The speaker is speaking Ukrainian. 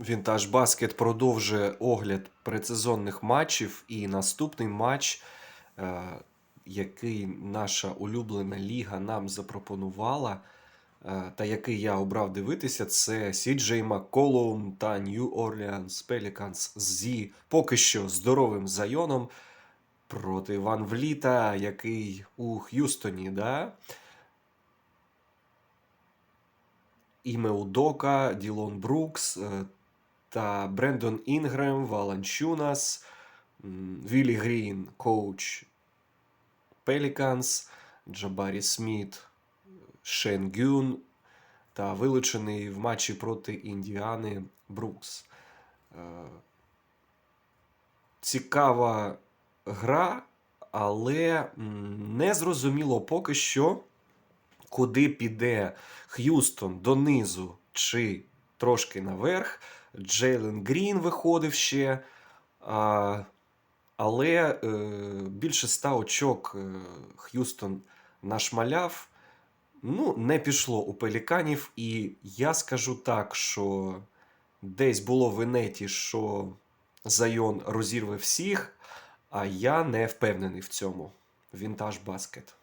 Вінтаж Баскет продовжує огляд предсезонних матчів. І наступний матч, е, який наша улюблена ліга нам запропонувала, е, та який я обрав дивитися, це CJ Макколум та New Orleans Pelicans зі поки що здоровим зайоном проти Ван Вліта, який у Х'юстоні, да? Іме Удока, Ділон Брукс е, та Брендон Інгрем, Валанчунас, Віллі Грін, коуч Пеліканс, Джабарі Сміт, Шен Гюн та вилучений в матчі проти Індіани Брукс. Е, Цікава гра, але не зрозуміло поки що, куди піде Х'юстон донизу чи трошки наверх. Джейлен Грін виходив ще. Але е, більше ста очок е, Х'юстон нашмаляв. Ну, не пішло у пеліканів, і я скажу так, що десь було в інеті, що Зайон розірве всіх, а я не впевнений в цьому. Вінтаж баскет.